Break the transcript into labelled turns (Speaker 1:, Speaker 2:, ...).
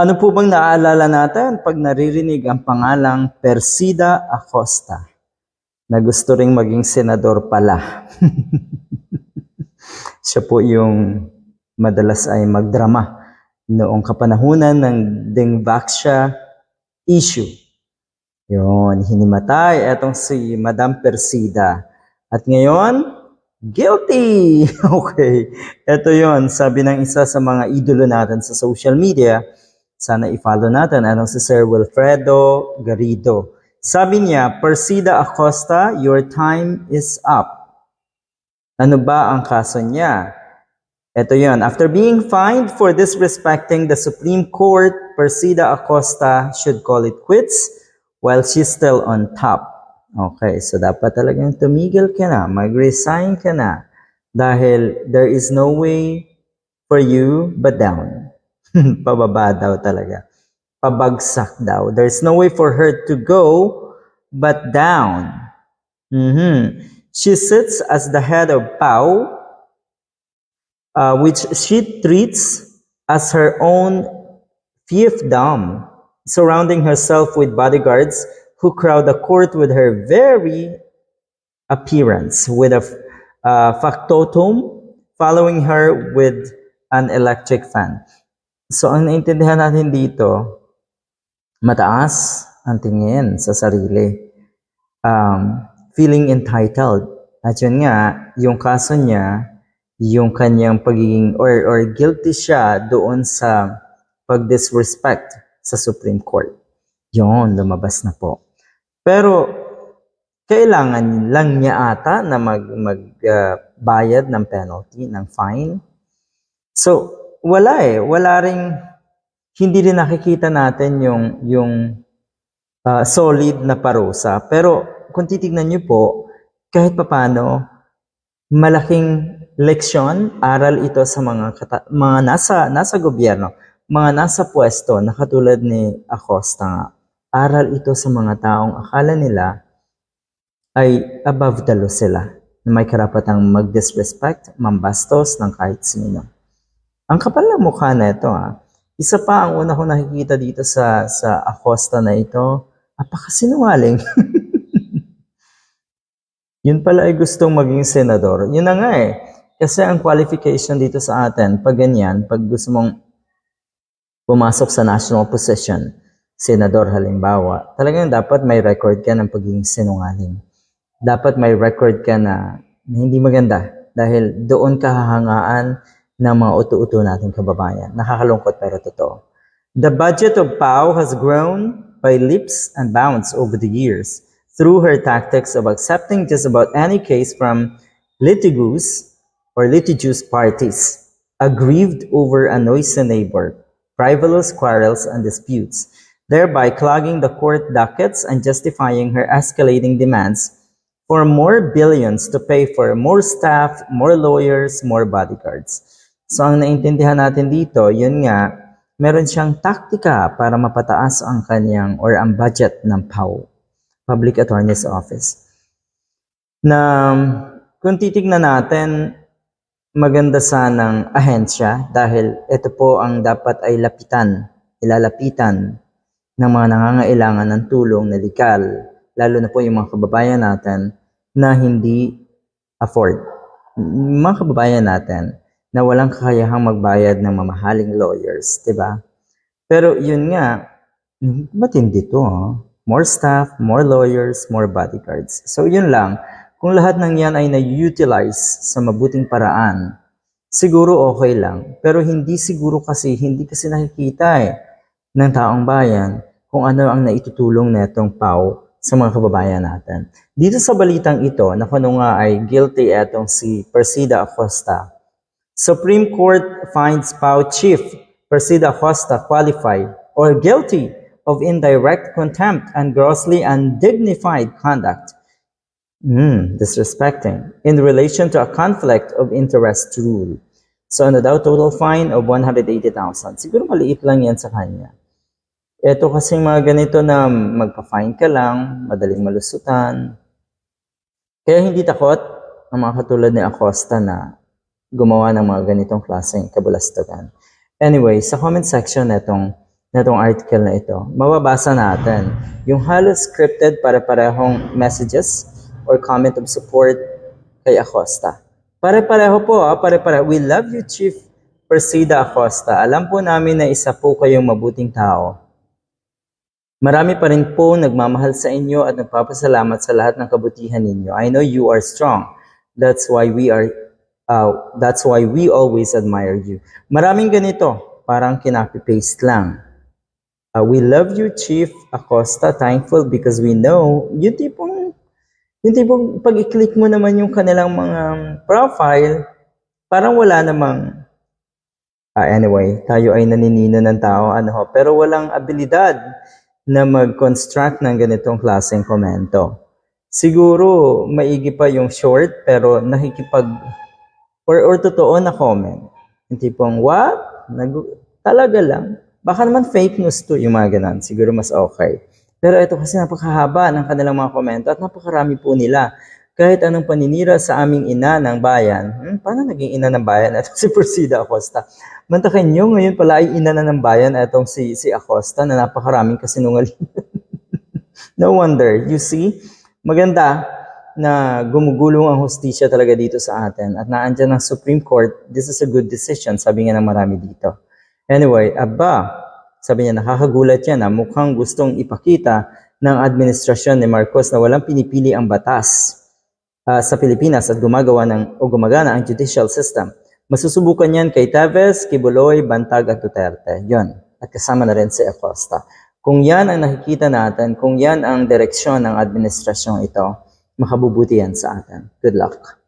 Speaker 1: Ano po bang naaalala natin pag naririnig ang pangalang Persida Acosta na gusto ring maging senador pala? Siya po yung madalas ay magdrama noong kapanahunan ng Dengvaxia issue. Yun, hinimatay etong si Madam Persida. At ngayon, guilty! okay, ito yon sabi ng isa sa mga idolo natin sa social media. Sana i-follow natin. Anong si Sir Wilfredo Garrido. Sabi niya, Persida Acosta, your time is up. Ano ba ang kaso niya? Ito yon. After being fined for disrespecting the Supreme Court, Persida Acosta should call it quits while she's still on top. Okay, so dapat talagang tumigil ka na, mag-resign ka na. Dahil there is no way for you but down. Pababa daw talaga. Pabagsak daw. There's no way for her to go but down. Mhm. She sits as the head of PAO, uh, which she treats as her own fiefdom, surrounding herself with bodyguards who crowd the court with her very appearance, with a uh, factotum following her with an electric fan. So, ang naintindihan natin dito, mataas ang tingin sa sarili. Um, feeling entitled. At yun nga, yung kaso niya, yung kanyang pagiging, or, or guilty siya doon sa pag-disrespect sa Supreme Court. Yun, lumabas na po. Pero, kailangan lang niya ata na mag, magbayad ng penalty, ng fine. So, wala eh. Wala ring, hindi rin nakikita natin yung, yung uh, solid na parusa. Pero, kung titignan niyo po, kahit papano, malaking leksyon, aral ito sa mga, mga nasa, nasa gobyerno, mga nasa pwesto na katulad ni Acosta nga. Aral ito sa mga taong akala nila ay above the law sila, na may karapatang mag-disrespect, mambastos ng kahit sino. Ang kapal na mukha na ito, ha? isa pa ang una kong nakikita dito sa, sa Acosta na ito, apakasinungaling. Yun pala ay gustong maging senador. Yun na nga eh. Kasi ang qualification dito sa atin, pag ganyan, pag gusto mong pumasok sa national position, senador halimbawa, talagang dapat may record ka ng pagiging sinungaling. Dapat may record ka na, na hindi maganda dahil doon ka hahangaan ng mga uto-uto nating kababayan. Nakakalungkot pero totoo. The budget of PAO has grown by leaps and bounds over the years through her tactics of accepting just about any case from litigious or litigious parties, aggrieved over a noisy neighbor, frivolous quarrels and disputes, thereby clogging the court dockets and justifying her escalating demands for more billions to pay for more staff, more lawyers, more bodyguards. So ang naintindihan natin dito, yun nga, meron siyang taktika para mapataas ang kanyang or ang budget ng PAO, Public Attorney's Office. Na kung titignan natin, maganda sanang ahensya dahil ito po ang dapat ay lapitan, ilalapitan ng mga nangangailangan ng tulong na legal, lalo na po yung mga kababayan natin na hindi afford. Mga kababayan natin na walang kakayahang magbayad ng mamahaling lawyers, di ba? Pero yun nga, matindi to, ha? More staff, more lawyers, more bodyguards. So yun lang, kung lahat ng yan ay na-utilize sa mabuting paraan, siguro okay lang. Pero hindi siguro kasi, hindi kasi nakikita eh, ng taong bayan kung ano ang naitutulong netong PAO sa mga kababayan natin. Dito sa balitang ito, na kung nga ay guilty etong si Persida Acosta, Supreme Court finds PAO Chief Persida Acosta qualified or guilty of indirect contempt and grossly undignified conduct, mm, disrespecting, in relation to a conflict of interest rule. So ano daw, total fine of 180,000. Siguro maliit lang yan sa kanya. Ito kasing mga ganito na magpa-fine ka lang, madaling malusutan. Kaya hindi takot ang mga katulad ni Acosta na gumawa ng mga ganitong klaseng kabulastugan. Anyway, sa comment section netong na itong article na ito. Mababasa natin yung halos scripted para parehong messages or comment of support kay Acosta. Pare-pareho po, ah, pare-pareho. We love you, Chief Persida Acosta. Alam po namin na isa po kayong mabuting tao. Marami pa rin po nagmamahal sa inyo at nagpapasalamat sa lahat ng kabutihan ninyo. I know you are strong. That's why we are uh, that's why we always admire you. Maraming ganito, parang kinapi-paste lang. Uh, we love you, Chief Acosta. Thankful because we know yung tipong yung tipong pag i-click mo naman yung kanilang mga profile, parang wala namang Ah, anyway, tayo ay naninino ng tao, ano ho, pero walang abilidad na mag-construct ng ganitong klaseng komento. Siguro, maigi pa yung short, pero nakikipag, or, or totoo na comment. Yung tipong, what? Nag, talaga lang. Baka naman fake news to, yung mga ganun. Siguro mas okay. Pero ito kasi napakahaba ng kanilang mga komento at napakarami po nila. Kahit anong paninira sa aming ina ng bayan, hmm, paano naging ina ng bayan? Ito si Persida Acosta. Mantakin nyo, ngayon pala ay ina na ng bayan itong si, si Acosta na napakaraming kasinungaling. no wonder. You see, maganda na gumugulong ang hustisya talaga dito sa atin at naandyan ng Supreme Court, this is a good decision, sabi nga ng marami dito. Anyway, aba, sabi niya, nakakagulat yan na mukhang gustong ipakita ng administrasyon ni Marcos na walang pinipili ang batas ah, sa Pilipinas at gumagawa ng o gumagana ang judicial system. Masusubukan yan kay Teves, Kibuloy, Bantag at Duterte. Yon. At kasama na rin si Acosta. Kung yan ang nakikita natin, kung yan ang direksyon ng administrasyong ito, makabubuti yan sa atin. Good luck.